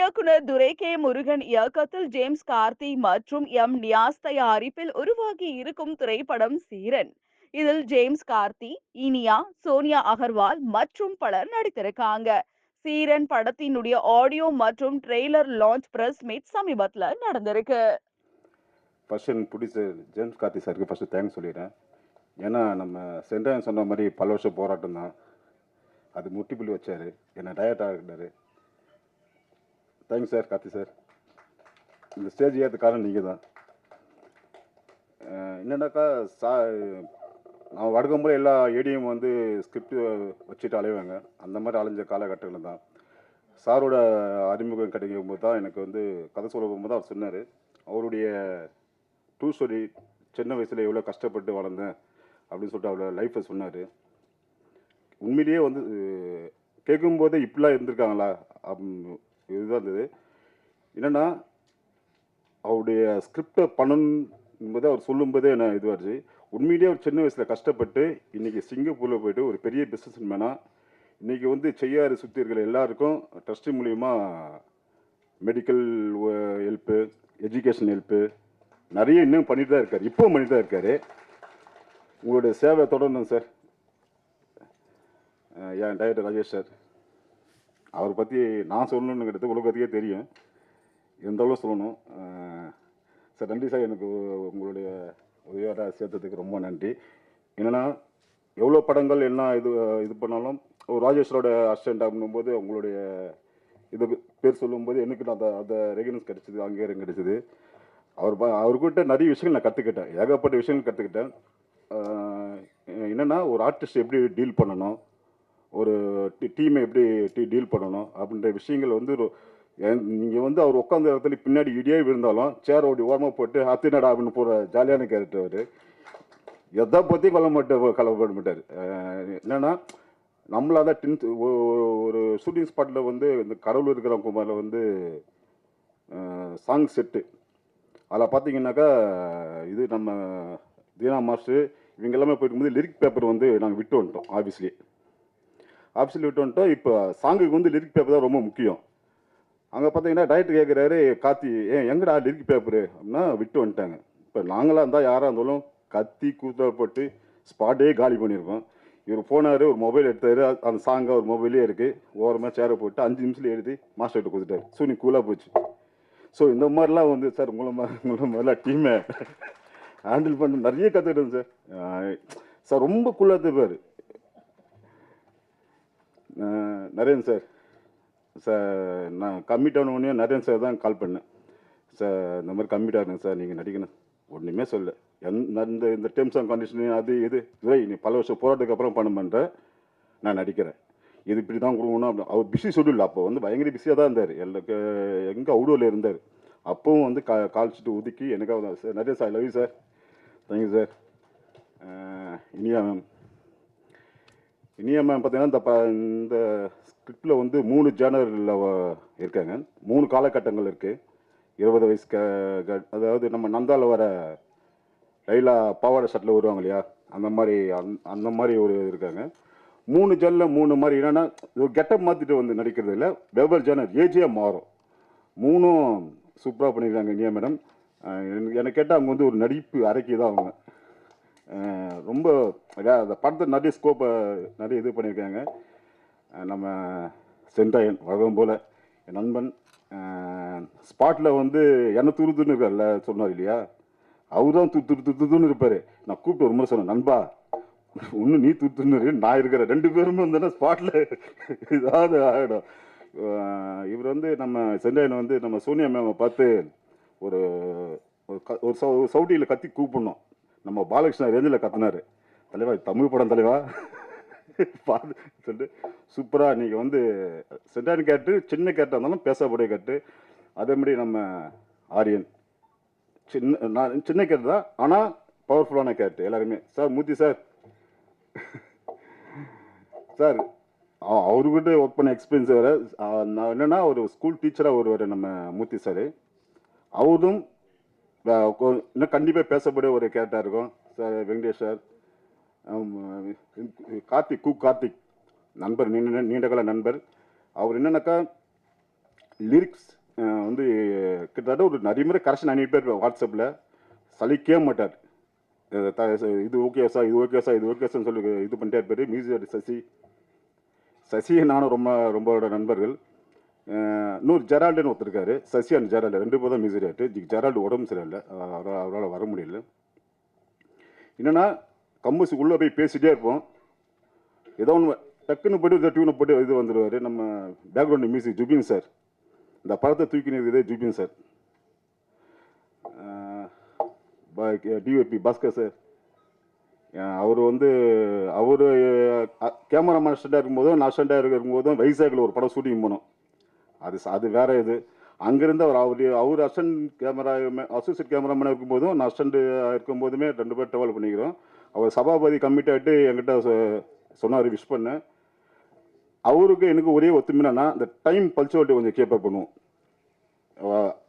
இயக்குனர் துரை கே முருகன் இயக்கத்தில் ஜேம்ஸ் கார்த்தி மற்றும் எம் நியாஸ் தயாரிப்பில் உருவாகி இருக்கும் திரைப்படம் சீரன். இதில் ஜேம்ஸ் கார்த்தி இனியா சோனியா அகர்வால் மற்றும் பலர் நடித்திருக்காங்க. சீரன் படத்தினுடைய ஆடியோ மற்றும் ட்ரெய்லர் லான்ச் பிரஸ் மீட் சமீபத்தில் நடந்திருக்கு. ஃபர்ஸ்ட் எனக்கு பிடிச்ச ஜேம்ஸ் கார்த்தி சாருக்கு ஃபஸ்ட்டு தேங்க்ஸ் சொல்லிடுறேன். ஏன்னா நம்ம சென்ட்ரன் சொன்ன மாதிரி பல வருஷம் போராட்டம் தான். அது முட்டிப்புள்ளி வச்சார். என்னை டயர்ட் ஆகிட்டாரு தேங்க்ஸ் சார் கார்த்தி சார் இந்த ஸ்டேஜ் ஏற்ற காரணம் நீங்கள் தான் என்னென்னாக்கா சா நான் வடக்கும்போது எல்லா ஏடிஎம் வந்து ஸ்கிரிப்ட் வச்சுட்டு அலைவாங்க. அந்த மாதிரி அலைஞ்ச காலகட்டங்கள் தான். சாரோட அறிமுகம் கிடைக்கும் போது தான் எனக்கு வந்து கதை சொல்ல போகும்போது அவர் சொன்னார் அவருடைய டூ ஸ்டோரி சின்ன வயசில் எவ்வளோ கஷ்டப்பட்டு வளர்ந்தேன் அப்படின்னு சொல்லிட்டு அவரோட லைஃப்பை சொன்னார். உண்மையிலேயே வந்து கேட்கும்போதே இப்படிலாம் இருந்திருக்காங்களா? அப்~ இதுதான் இருந்தது. என்னென்னா அவருடைய ஸ்கிரிப்டை பண்ணணும்போது அவர் சொல்லும்போதே என்ன இதுவாச்சு உண்மையிலேயே அவர் சின்ன வயசில் கஷ்டப்பட்டு இன்றைக்கி சிங்கப்பூரில் போயிட்டு ஒரு பெரிய பிஸ்னஸ் மேனாக இன்றைக்கி வந்து செய்யாறு சுற்றி இருக்கிற எல்லாருக்கும் ட்ரஸ்ட்டு மூலிமா மெடிக்கல் ஹெல்ப்பு எஜுகேஷன் ஹெல்ப்பு நிறைய இன்னும் பண்ணிட்டு தான் இருக்கார். இப்போவும் பண்ணிட்டு தான் இருக்கார். உங்களுடைய சேவை தொடரணும் சார் என் டைரக்டர் ராஜேஷ் சார் அவரை பற்றி நான் சொல்லணுங்கிறது உலகத்துக்கே தெரியும். இருந்தாலும் சொல்லணும். சார் நன்றி சார். எனக்கு உங்களுடைய உதவியோட சேர்த்ததுக்கு ரொம்ப நன்றி. என்னென்னா எவ்வளோ படங்கள் என்ன இது இது பண்ணாலும் ஒரு ராஜேஸ்வரோட அசிஸ்டண்ட் அப்படின்னும்போது உங்களுடைய இது பேர் சொல்லும்போது எனக்கு நான் அந்த அந்த ரெகனன்ஸ் கிடச்சிது அங்கீகாரம் கிடச்சிது. அவர் ப- அவர்கிட்ட நிறைய விஷயங்கள் நான் கற்றுக்கிட்டேன் ஏகப்பட்ட விஷயங்கள் கற்றுக்கிட்டேன் என்னென்னா ஒரு ஆர்டிஸ்ட் எப்படி டீல் பண்ணணும்? ஒரு டீமை எப்படி டீ டீல் பண்ணணும் அப்படின்ற விஷயங்கள் வந்து நீங்கள் வந்து அவர் உட்காந்த இடத்துல பின்னாடி இடியே விழுந்தாலும் சேர் ஓடி ஓரமாக போட்டு அத்தினடா அப்படின்னு போகிற ஜாலியான கேரக்டர் அவர். எதை பற்றியும் கொல்ல மாட்டார் கலப்பட மாட்டார். என்னென்னா என்னன்னா தான் டென்த் ஒரு ஷூட்டிங் ஸ்பாட்டில் வந்து இந்த கடவுள் இருக்கிற குமாரில் வந்து சாங் செட்டு அதில் பார்த்தீங்கன்னாக்கா இது நம்ம தீனா மாஸ்டர் இவங்க எல்லாமே போயிருக்கும்போது லிரிக் பேப்பர் வந்து நாங்கள் விட்டு வந்துட்டோம் ஆஃபீஸ்லேயே ஆஃபீஸில் விட்டு வந்துட்டோம் இப்போ சாங்குக்கு வந்து லிரிக் பேப்பர் தான் ரொம்ப முக்கியம். அங்கே பார்த்தீங்கன்னா டயட் கேட்குறாரு கார்த்தி ஏன் எங்கடா லிரிக் பேப்பரு அப்படின்னா விட்டு வந்துட்டாங்க. இப்போ நாங்களாக இருந்தால் யாராக இருந்தாலும் கத்தி கூத்தப்பட்டு ஸ்பாட்டே காலி பண்ணியிருக்கோம் இவர் போனார் ஒரு மொபைல் எடுத்தார் அந்த சாங்காக ஒரு மொபைலே இருக்குது ஓரமாக சேரை போட்டு அஞ்சு நிமிஷத்தில் எழுதி மாஸ்டர்கிட்ட கொடுத்துட்டாரு. ஸோ நீ கூலாக போச்சு. ஸோ இந்த மாதிரிலாம் வந்து சார் உங்களை மாதிரி உங்களை மாதிரிலாம் டீமை ஹேண்டில் பண்ண நிறைய கற்றுக்கிட்டேன் சார் சார் ரொம்ப கூலாக இருப்பார் நரேன் சார். சார் நான் கம்மிட் ஆன உடனே நரேன் சார் தான் கால் பண்ணேன். சார் இந்த மாதிரி கம்மிட் ஆகுங்க சார் நீங்கள் நடிக்கணும். ஒன்றுமே சொல்ல எந்த இந்த இந்த டேர்ம்ஸ் அண்ட் கண்டிஷன் அது இது இல்லை நீ பல வருஷம் போராட்டத்துக்கு அப்புறம் பண்ண பண்ணுற நான் நடிக்கிறேன். இது இப்படி தான் கொடுக்கணும் அப்படி அவர் பிஸி ஷெடியூல் அப்போ வந்து பயங்கர பிஸியாக தான் இருந்தார். எல்லா எங்கே அவுடோவில் இருந்தார். அப்பவும் வந்து கா கால்ச்சிட்டு ஒதுக்கி எனக்காக சார் நிறைய sir love sir thank you sir Iniya ma'am Iniya ma'am பார்த்தீங்கன்னா இந்த ப இந்த ஸ்கிரிப்டில் வந்து மூணு ஜேனரில் இருக்காங்க. மூணு காலகட்டங்கள் இருக்குது இருபது வயசு க க- அதாவது நம்ம நந்தாவில் வர லைலா பாவாடை சட்டில் வருவாங்க இல்லையா? அந்த மாதிரி அந் அந்த மாதிரி ஒரு இருக்காங்க. மூணு ஜன்னில் மூணு மாதிரி என்னென்னா ஒரு கெட்டப் மாற்றிட்டு வந்து நடிக்கிறது இல்லை வெவ்வேறு ஜேனர் ஏஜே மாறும். மூணும் சூப்பராக பண்ணியிருக்காங்க இனியா மேடம். எனக்கு கேட்டால் அவங்க வந்து ஒரு நடிப்பு அரைக்கி தான் அவங்க. ரொம்ப அந்த படத்தை நிறைய ஸ்கோப்பை நிறைய இது பண்ணியிருக்காங்க. நம்ம சென்டாயன் வழக்கம் போல் என் நண்பன் ஸ்பாட்டில் வந்து என்ன துரு துருன்னு இருக்கார்ல சொன்னார் இல்லையா? அவர் தான் துரு துரு துருன்னு இருப்பார். நான் கூப்பிட்டு ஒரு முறை சொன்னேன் நண்பா ஒன்று நீ துரு துருன்னு நான் இருக்கிறேன் ரெண்டு பேரும் வந்தேன்னா ஸ்பாட்டில் இதாவது ஆகிடும் இவர் வந்து நம்ம சென்றாயன் வந்து நம்ம சோனியா மேமை பார்த்து ஒரு ஒரு க- ஒரு சவு சவுடியில் கத்தி கூப்பிடணும். நம்ம பாலகிருஷ்ணன் ரேஞ்சில் கத்தினாரு. தலைவா தமிழ் படம் தலைவா? பார்த்து சொல்லிட்டு சூப்பராக நீங்கள் வந்து சென்டான் கேட்டு சின்ன கேட்டாக இருந்தாலும் பேசக்கூடிய கேட்டு. அதே மாதிரி நம்ம ஆரியன். சின்ன நான் சின்ன கேட்டு தான் ஆனால் பவர்ஃபுல்லான கேட்டு எல்லாருமே. Sir Moorthy sir. சார் அவர்கிட்ட ஒர்க் பண்ண எக்ஸ்பீரியன்ஸ் வேறு. நான் என்னென்னா ஒரு ஸ்கூல் டீச்சராக ஒருவர் நம்ம மூர்த்தி சார். அவரும் இன்னும் கண்டிப்பாக பேசக்கூடிய ஒரு கேரக்டராக இருக்கும். Sir Venkatesh sir. கார்த்திக் கு கார்த்திக். நண்பர் நீண்ட நீண்டகால நண்பர். அவர் என்னென்னாக்கா லிரிக்ஸ் வந்து கிட்டத்தட்ட ஒரு நிறைய முறை கரெக்ஷன் அனுப்பிட்டு இருப்பார் வாட்ஸ்அப்பில் சலிக்கவே மாட்டார். இது ஓகே சார் இது ஓகே சார் இது ஓகே சார் சொல்லி இது பண்ணிட்டே இருப்பார். மியூசிக் சசி. சசி நானும் ரொம்ப ரொம்ப நண்பர்கள். இன்னொரு ஜெரால்டுன்னு ஒருத்தர் இருக்காரு. சசி அண்ட் ஜெரால்டு ரெண்டு பேரும் தான் மியூசிக் ஜி ஜெரால்டு உடம்பு சரியில்லை. அவரால் அவரால் வர முடியல. என்னென்னா கம்பஸ் உள்ளே போய் பேசிகிட்டே இருப்போம். ஏதோ ஒன்று டக்குன்னு போய்ட்டு டியூனை போட்டு இது வந்துடுவார் நம்ம பேக்ரவுண்ட் மியூசிக் ஜுபின் சார். இந்த படத்தை தூக்கி இதே Zubin sir. DOP Bhaskar sir. அவர் வந்து அவர் கேமரா மாஸ்டண்டாக இருக்கும்போதும் நான் ஸ்டண்டாக இருக்கும்போதும் வைசாக்கில் ஒரு படம் ஷூட்டிங் போனோம். அது அது வேற இது. அங்கேருந்து அவர் அவர் அவர் அசன் கேமரா அசோசியேட் கேமராமேனாக இருக்கும்போதும் நான் அசண்ட் இருக்கும்போதுமே ரெண்டு பேர் ட்ராவல் பண்ணிக்கிறோம். அவர் சபாபதி கம்மிட் ஆகிட்டு என்கிட்ட சொ- சொன்னார் விஷ் பண்ண அவருக்கு எனக்கு ஒரே ஒத்துமைனா இந்த டைம் பல்ச்சுவாலிட்டி கொஞ்சம் கேப்பர் பண்ணுவோம்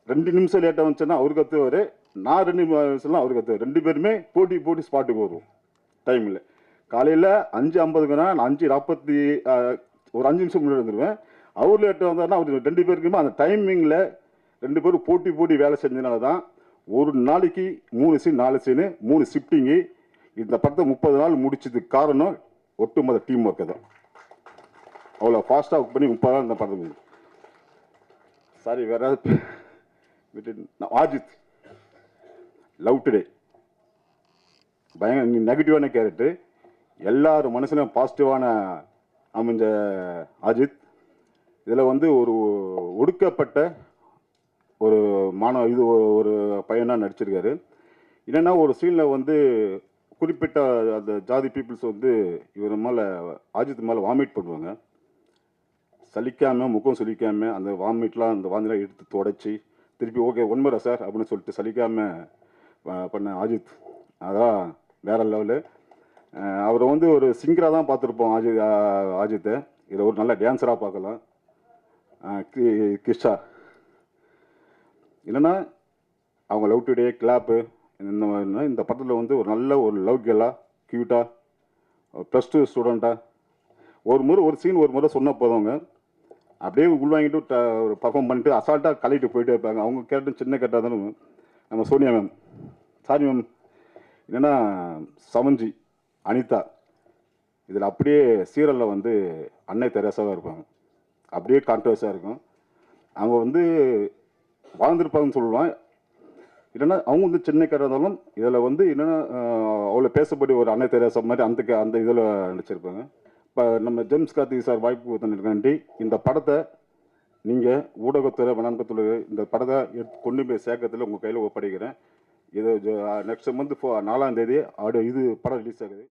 ரெண்டு நிமிஷம் லேட்டாக வந்துச்சுன்னா அவர் கற்றுவார் நான் ரெண்டு நிமிஷம்லாம் அவர் கத்துவார். ரெண்டு பேருமே போட்டி போட்டி ஸ்பாட்டுக்கு வருவோம் டைமில் காலையில் அஞ்சு ஐம்பதுக்குன்னா நான் அஞ்சு நாற்பத்தி ஒரு அஞ்சு நிமிஷம் முன்னாடி வந்துடுவேன் அவர் லேட்டாக வந்தாருன்னா அவர் ரெண்டு பேருக்குமே அந்த டைமிங்கில் ரெண்டு பேரும் போட்டி போட்டி வேலை செஞ்சதுனால தான் ஒரு நாளைக்கு மூணு சீன் நாலு சீனு மூணு ஷிஃப்டிங்கு இந்த படத்தை முப்பது நாள் முடிச்சதுக்கு காரணம் ஒட்டுமொத்த டீம் ஒர்க்கு தான். அவ்வளோ ஃபாஸ்ட்டாக ஒர்க் பண்ணி முப்பது நாள் இந்த படத்தை சாரி வேற ஆஜித் லவ் டுடே பயங்கர நெகட்டிவான கேரக்டர் எல்லாரும் மனசுலையும் பாசிட்டிவான அமைஞ்ச அஜித் இதில் வந்து ஒரு ஒடுக்கப்பட்ட ஒரு மாணவ இது ஒரு- பையனாக நடிச்சிருக்காரு. என்னென்னா ஒரு சீனில் வந்து குறிப்பிட்ட அந்த ஜாதி பீப்புள்ஸ் வந்து இவர் மேலே ஆஜித் மேலே வாமிட் பண்ணுவாங்க சலிக்காமல் முகம் சலிக்காமல் அந்த வாமிட்லாம் அந்த வாந்திலாம் எடுத்து தொடச்சி திருப்பி ஓகே ஒன்மரா சார் அப்படின்னு சொல்லிட்டு சலிக்காமல் பண்ண ஆஜித் அதான் வேற லெவலு. அவரை வந்து ஒரு சிங்கராக தான் பார்த்துருப்போம் ஆஜித் ஆஜித்தை இதை ஒரு நல்ல டான்ஸராக பார்க்கலாம். கி- கிஷா இல்லைன்னா அவங்க லவ் டுடே கிளாப்பு இந்த மாதிரினா இந்த படத்தில் வந்து ஒரு நல்ல ஒரு லவ் கேலாக க்யூட்டாக ப்ளஸ் டூ ஸ்டூடெண்ட்டாக ஒரு முறை ஒரு சீன் ஒரு முறை சொன்ன போதவங்க அப்படியே உள்வாங்கிட்டு ஒரு பர்ஃபார்ம் பண்ணிட்டு அசால்ட்டாக கழிட்டு போயிட்டே இருப்பாங்க. அவங்க கேட்டு சின்ன கேட்டால் தானே நம்ம சோனியா மேம் சாரி மேம் என்னென்னா சமஞ்சி அனிதா. இதில் அப்படியே சீரியலில் வந்து அன்னை தெரசாவாக இருப்பாங்க. அப்படியே கான்ட்ரவர்ஸாக இருக்கும். அவங்க வந்து வாழ்ந்திருப்பாங்கன்னு சொல்லலாம். இல்லைன்னா அவங்க வந்து சென்னைக்காராக இருந்தாலும் இதில் வந்து என்னென்னா அவ்வளோ பேசப்படி ஒரு அன்னை தெரசா மாதிரி அந்த க- அந்த இதில் நடிச்சிருப்பாங்க. இப்போ நம்ம ஜேம்ஸ் கார்த்திக் சார் வாய்ப்பு தந்திருக்காண்டி இந்த படத்தை நீங்கள் ஊடகத்துறை வணக்கத்துறை இந்த படத்தை எடுத்து கொண்டு போய் சேர்க்கறதுல உங்கள் கையில் ஒப்படைக்கிறேன். இது நெக்ஸ்ட் மந்த் நாலாம் தேதி ஆடியோ இது படம் ரிலீஸ் ஆகுது.